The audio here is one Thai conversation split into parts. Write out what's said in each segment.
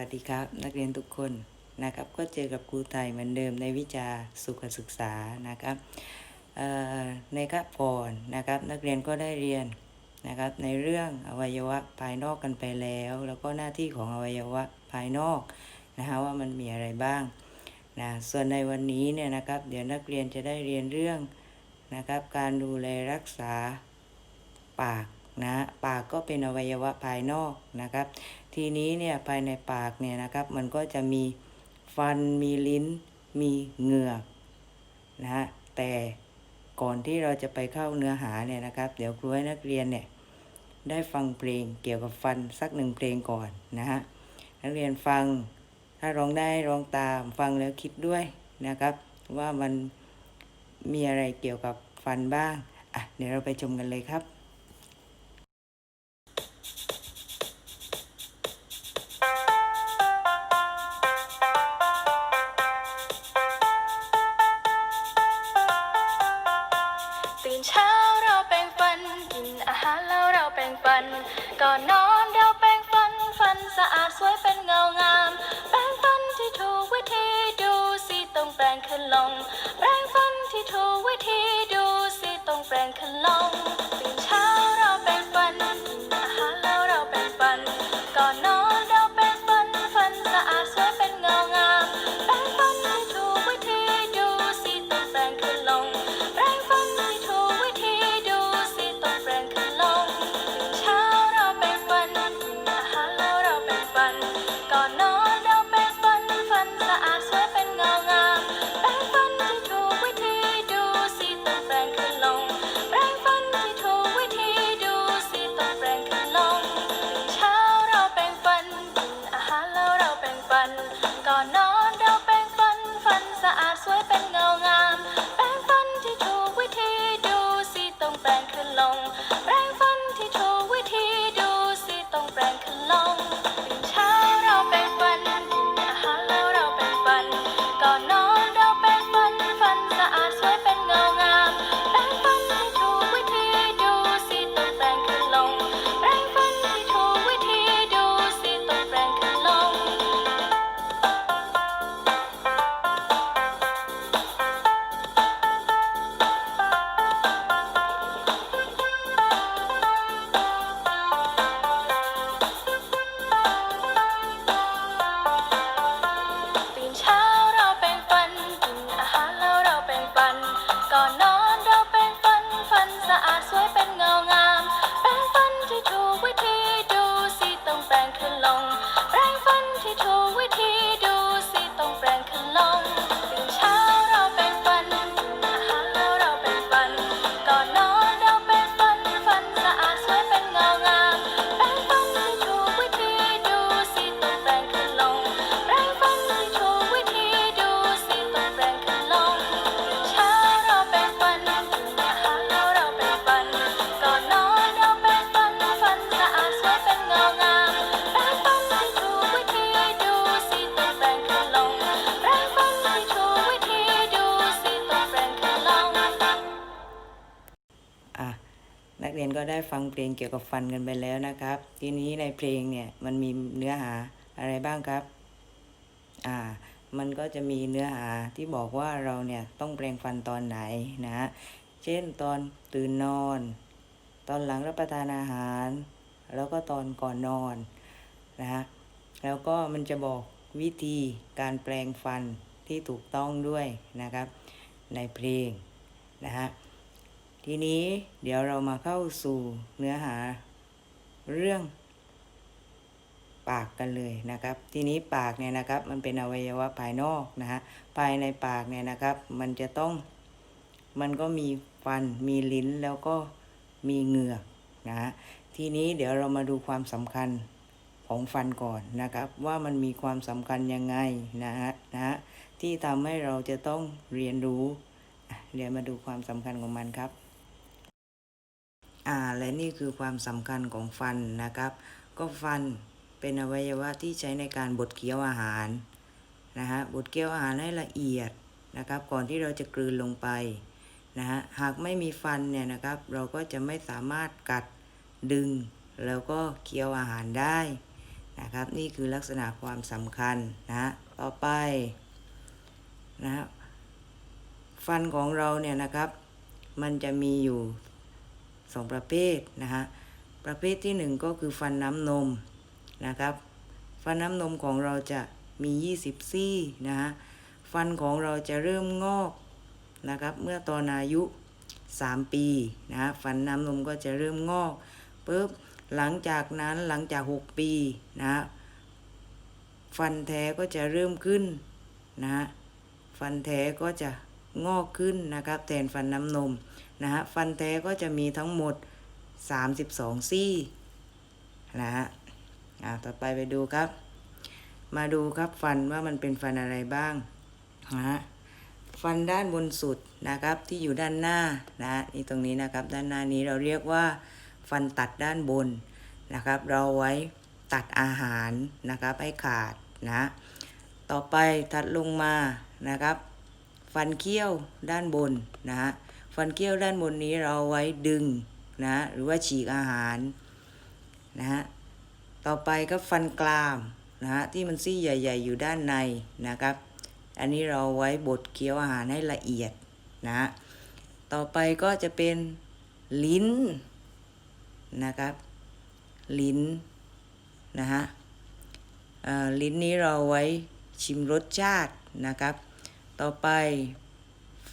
วัสดีครับนักเรียนทุกคนนะครับก็เจอกับครูไทยเหมือนเดิมในวิชาสุขศึกษานะครับในคาบก่อนนะครับนักเรียนก็ได้เรียนนะครับในเรื่องอวัยวะภายนอกกันไปแล้ว แล้วก็หน้าที่ของอวัยวะภายนอกนะฮะว่ามันมีอะไรบ้างนะส่วนในวันนี้เนี่ยนะครับเดี๋ยวนักเรียนจะได้เรียนเรื่องนะครับการดูแลรักษาปาก นะปากก็เป็นอวัยวะภายนอกนะครับ ทีนี้เนี่ยภายในปากเนี่ยนะครับ มันก็จะมีฟันมีลิ้นมีเหงือกนะฮะแต่ก่อนที่เราจะไปเข้าเนื้อหาเนี่ยนะครับ เดี๋ยวครูให้นักเรียนเนี่ยได้ฟังเพลงเกี่ยวกับฟันสักหนึ่งเพลงก่อนนะฮะนักเรียนฟังถ้าร้องได้ร้องตามฟังแล้วคิดด้วยนะครับ ว่ามันมีอะไรเกี่ยวกับฟันบ้างอะเดี๋ยวเราไปชมกันเลยครับ กเรียนก็ได้ฟังเพลงเกี่ยวกับฟันกันไปแล้วนะครับ ทีนี้ในเพลงเนี่ยมันมีเนื้อหาอะไรบ้างครับ อ่า มันก็จะมีเนื้อหาที่บอกว่าเราเนี่ยต้องแปรงฟันตอนไหนนะฮะเช่นตอนตื่นนอน ตอนหลังรับประทานอาหาร แล้วก็ตอนก่อนนอนนะฮะ แล้วก็มันจะบอกวิธีการแปรงฟันที่ถูกต้องด้วยนะครับ ในเพลงนะฮะ ทีนี้เดี๋ยวเรามาเข้าสู่เนื้อหาเรื่อง ปากกันเลยนะครับ ทีนี้ปากเนี่ยนะครับ มันเป็นอวัยวะภายนอกนะฮะภายในปากเนี่ยนะครับ มันจะต้องมันก็มีฟันมีลิ้นแล้วก็มีเหงือกนะฮะทีนี้เดี๋ยวเรามาดูความสำคัญของฟันก่อนนะครับ ว่ามันมีความสำคัญยังไงนะฮะนะฮะที่ทำให้เราจะต้องเรียนรู้เดี๋ยวมาดูความสำคัญของมันครับ อ่าและนี่คือความสำคัญของฟันนะครับ ก็ฟันเป็นอวัยวะที่ใช้ในการบดเคี้ยวอาหารนะฮะบดเคี้ยวอาหารให้ละเอียดนะครับ ก่อนที่เราจะกลืนลงไปนะฮะหากไม่มีฟันเนี่ยนะครับ เราก็จะไม่สามารถกัดดึง แล้วก็เคี้ยวอาหารได้นะครับ นี่คือลักษณะความสำคัญนะฮะต่อไปนะฮะฟันของเราเนี่ยนะครับ มันจะมีอยู่ สองประเภทนะฮะประเภทที่หนึ่งก็คือฟันน้ำนมนะครับฟันน้ำนมของเราจะมี 20 ซี่นะฮะฟันของเราจะเริ่มงอกนะครับเมื่อตอนอายุ 3 ปีนะฮะฟันน้ำนมก็จะเริ่มงอกปุ๊บหลังจากนั้นหลังจาก 6 ปีนะฮะฟันแท้ก็จะเริ่มขึ้นนะฮะฟันแท้ก็จะงอกขึ้นนะครับแทนฟันน้ำนม นะฮะฟันแท้ก็จะมีทั้งหมด 32 ซี่นะฮะอ่าต่อไปไปดูครับ มาดูครับฟันว่ามันเป็นฟันอะไรบ้างนะฮะฟันด้านบนสุดนะครับที่อยู่ด้านหน้านะนี่ตรงนี้นะครับด้านหน้านี้เราเรียกว่า ฟันตัดด้านบนนะครับ เราไว้ตัดอาหารนะครับให้ขาดนะต่อไปถัดลงมานะครับ ฟันเคี้ยวด้านบนนะฮะ ฟันเคี้ยวด้านบนนี้เราไว้ดึงนะหรือว่าฉีกอาหารนะฮะต่อไปก็ฟันกรามนะฮะที่มันซี่ใหญ่ ๆ อยู่ด้านในนะครับ อันนี้เราไว้บดเคี้ยวอาหารให้ละเอียดนะฮะต่อไปก็จะเป็นลิ้นนะครับ ลิ้นนะฮะลิ้นนี้เราไว้ชิมรสชาตินะครับ ต่อไป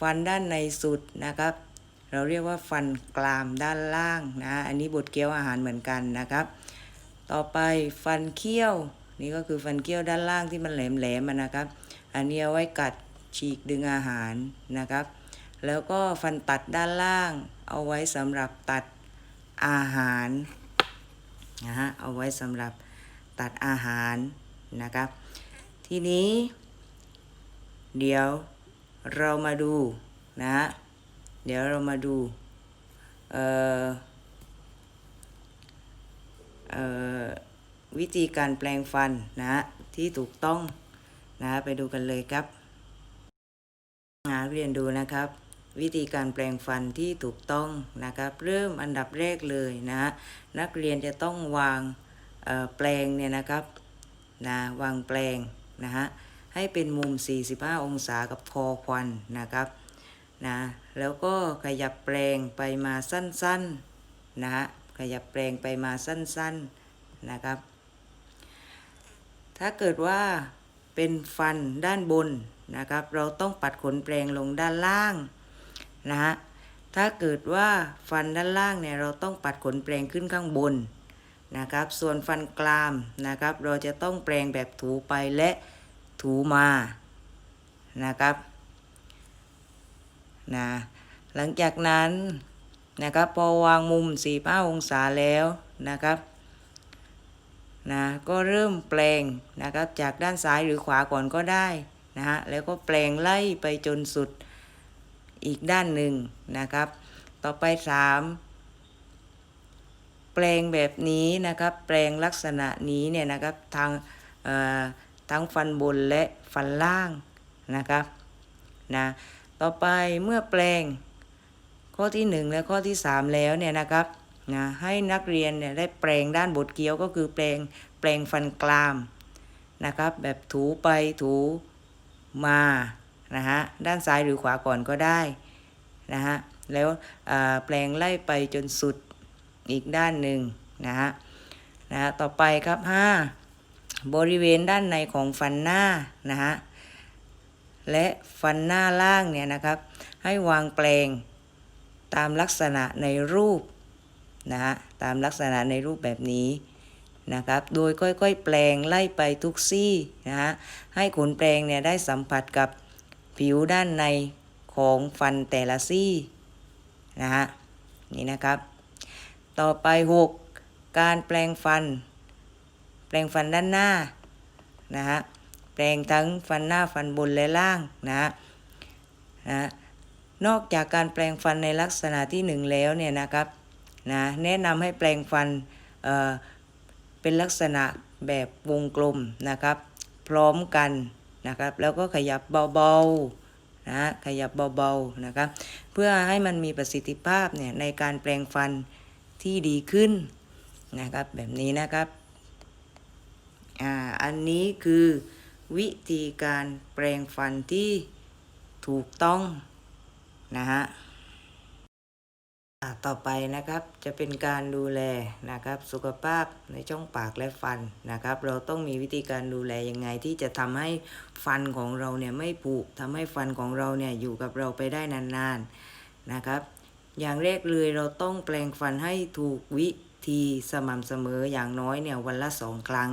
ฟันด้านในสุดนะครับ เราเรียกว่าฟันกรามด้านล่างนะ อันนี้บดเคี้ยวอาหารเหมือนกันนะครับ ต่อไปฟันเคี้ยว นี่ก็คือฟันเคี้ยวด้านล่างที่มันแหลมๆมันนะครับ อันนี้เอาไว้กัดฉีกดึงอาหารนะครับ แล้วก็ฟันตัดด้านล่าง เอาไว้สำหรับตัดอาหารนะฮะเอาไว้สำหรับตัดอาหารนะครับ ทีนี้ เดี๋ยว เรามาดูนะเดี๋ยวเรามาดูเอ่อเอ่อวิธีการแปลงฟันนะที่ถูกต้องนะไปดูกันเลยครับหาเรียนดูนะครับ วิธีการแปลงฟันที่ถูกต้องนะครับ เริ่มอันดับแรกเลยนะนักเรียนจะต้องวางแปลงเนี่ยนะครับนะวางแปลงนะฮะ ให้เป็นมุม 45 องศากับคอควันนะครับนะแล้วก็ขยับแปลงไปมาสั้นๆนะฮะขยับแปลงไปมาสั้นๆนะครับ ถ้าเกิดว่าเป็นฟันด้านบนนะครับ เราต้องปัดขนแปลงลงด้านล่างนะฮะถ้าเกิดว่าฟันด้านล่างเนี่ยเราต้องปัดขนแปลงขึ้นข้างบนนะครับ ส่วนฟันกรามนะครับ เราจะต้องแปลงแบบถูไปและ ถูมานะครับนะหลังจากนั้นนะครับพอวางมุม 45 องศาแล้วนะครับนะก็เริ่มแปลงนะครับจากด้านซ้ายหรือขวาก่อนก็ได้นะฮะแล้วก็แปลงไล่ไปจนสุดอีกด้านหนึ่งนะครับ ต่อไป 3 แปลงแบบนี้นะครับ แปลงลักษณะนี้เนี่ยนะครับทางเอ่อ ทั้งฟันบนและฟันล่างนะครับนะต่อไปเมื่อแปลงข้อที่ 1 และข้อที่ 3 แล้วเนี่ยนะครับนะให้นักเรียนเนี่ยได้แปลงด้านบดเกี้ยวก็คือแปลงแปลงฟันกรามนะครับ แบบถูไปถูมานะฮะด้านซ้ายหรือขวาก่อนก็ได้นะฮะแล้วแปลงไล่ไปจนสุดอีกด้านหนึ่งนะฮะนะต่อไปครับ 5 บริเวณด้านในของฟันหน้านะฮะและฟันหน้าล่างเนี่ยนะครับให้วางแปลงตามลักษณะในรูปนะฮะตามลักษณะในรูปแบบนี้นะครับ โดยค่อยๆ แปลงไล่ไปทุกซี่นะฮะให้ขนแปลงเนี่ยได้สัมผัสกับผิวด้านในของฟันแต่ละซี่นะฮะนี่นะครับ ต่อไป 6 การแปลงฟัน แปลงฟันด้านหน้านะฮะแปลงทั้งฟันหน้าฟันบนและล่างนะฮะนะนอกจากการแปลงฟันในลักษณะที่หนึ่งแล้วเนี่ยนะครับนะแนะนำให้แปลงฟันเอ่อเป็นลักษณะแบบวงกลมนะครับ พร้อมกันนะครับ แล้วก็ขยับเบาๆนะขยับเบาๆนะครับเพื่อให้มันมีประสิทธิภาพเนี่ยในการแปลงฟันที่ดีขึ้นนะครับแบบนี้นะครับ อ่าอันนี้คือวิธีการแปรงฟันที่ถูกต้องนะฮะอ่าต่อไปนะครับจะเป็นการดูแลนะครับสุขภาพในช่องปากและฟันนะครับ เราต้องมีวิธีการดูแลยังไงที่จะทำให้ฟันของเราเนี่ยไม่ผุทำให้ฟันของเราเนี่ยอยู่กับเราไปได้นานๆนะครับ อย่างแรกเลยเราต้องแปรงฟันให้ถูกวิธีสม่ำเสมออย่างน้อยเนี่ยวันละสองครั้ง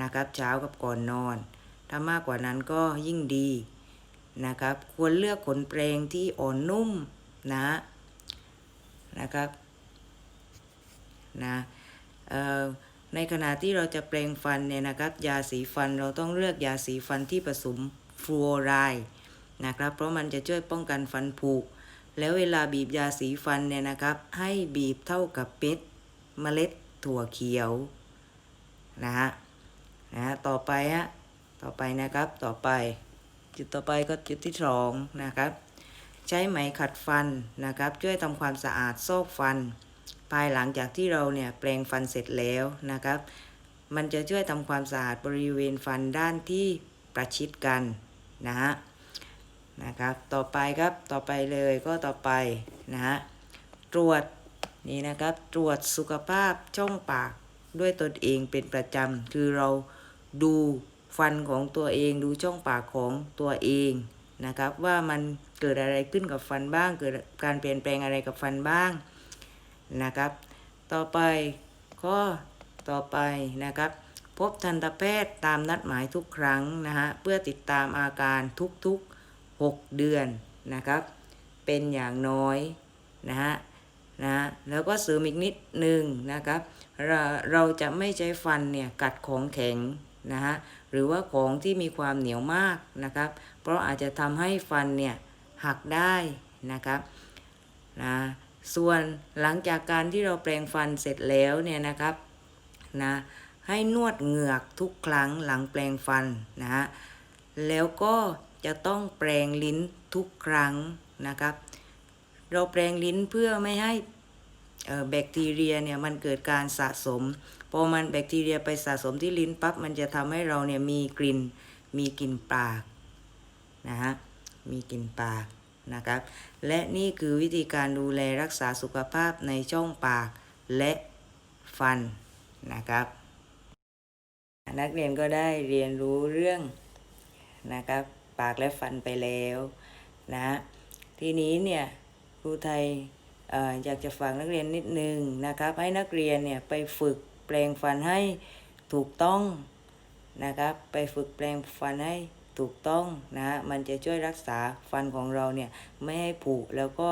นะครับ เช้ากับก่อนนอน ถ้ามากกว่านั้นก็ยิ่งดีนะครับ ควรเลือกขนแปรงที่อ่อนนุ่มนะนะครับนะในขณะที่เราจะแปรงฟันเนี่ยนะครับ ยาสีฟันเราต้องเลือกยาสีฟันที่ผสมฟลูออไรด์นะครับ เพราะมันจะช่วยป้องกันฟันผุแล้วเวลาบีบยาสีฟันเนี่ยนะครับ ให้บีบเท่ากับเม็ดเมล็ดถั่วเขียวนะฮะ นะฮะต่อไปฮะต่อไปนะครับต่อไป จุดต่อไปก็จุดที่สองนะครับ ใช้ไหมขัดฟันนะครับ ช่วยทำความสะอาดโซกฟัน ภายหลังจากที่เราเนี่ยแปรงฟันเสร็จแล้วนะครับ มันจะช่วยทำความสะอาดบริเวณฟันด้านที่ประชิดกันนะฮะนะครับ ต่อไปครับต่อไปเลยก็ต่อไปนะฮะตรวจนี่นะครับตรวจสุขภาพช่องปากด้วยตนเองเป็นประจำคือเรา ดูฟันของตัวเองดูช่องปากของตัวเองนะครับว่ามันเกิดอะไรขึ้นกับฟันบ้าง เกิดการเปลี่ยนแปลงอะไรกับฟันบ้างนะครับ ต่อไปข้อต่อไปนะครับ พบทันตแพทย์ตามนัดหมายทุกครั้งนะฮะเพื่อติดตามอาการทุกๆ 6 เดือนนะครับ เป็นอย่างน้อยนะฮะนะแล้วก็เสริมอีกนิดหนึ่งนะครับ เราเราจะไม่ใช้ฟันเนี่ยกัดของแข็ง นะฮะหรือว่าของที่มีความเหนียวมากนะครับ เพราะอาจจะทำให้ฟันเนี่ยหักได้นะครับนะส่วนหลังจากการที่เราแปรงฟันเสร็จแล้วเนี่ยนะครับนะให้นวดเหงือกทุกครั้งหลังแปรงฟันนะฮะแล้วก็จะต้องแปรงลิ้นทุกครั้งนะครับ เราแปรงลิ้นเพื่อไม่ให้ แบคทีเรียเนี่ยมันเกิดการสะสม พอมันแบคทีเรียไปสะสมที่ลิ้นปั๊บมันจะทำให้เราเนี่ยมีกลิ่นมีกลิ่นปากนะฮะมีกลิ่นปากนะครับและนี่คือวิธีการดูแลรักษาสุขภาพในช่องปากและฟันนะครับ นักเรียนก็ได้เรียนรู้เรื่องนะครับปากและฟันไปแล้วนะทีนี้เนี่ยครูไทย อยากจะฝากนักเรียนนิดนึงนะครับให้นักเรียนเนี่ยไปฝึกแปลงฟันให้ถูกต้องนะครับไปฝึกแปลงฟันให้ถูกต้องนะฮะมันจะช่วยรักษาฟันของเราเนี่ยไม่ให้ผุแล้วก็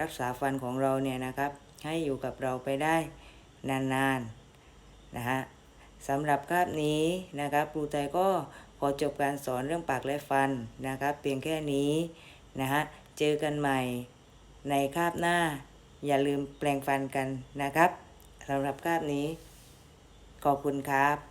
รักษาฟันของเราเนี่ยนะครับ ให้อยู่กับเราไปได้นานๆนะฮะสำหรับคาบนี้นะครับครูไทยก็ขอจบการสอนเรื่องปากและฟันนะครับ เพียงแค่นี้นะฮะเจอกันใหม่ในคาบหน้า อย่าลืมแปลงฟันกันนะครับสำหรับคาบนี้ ขอบคุณครับ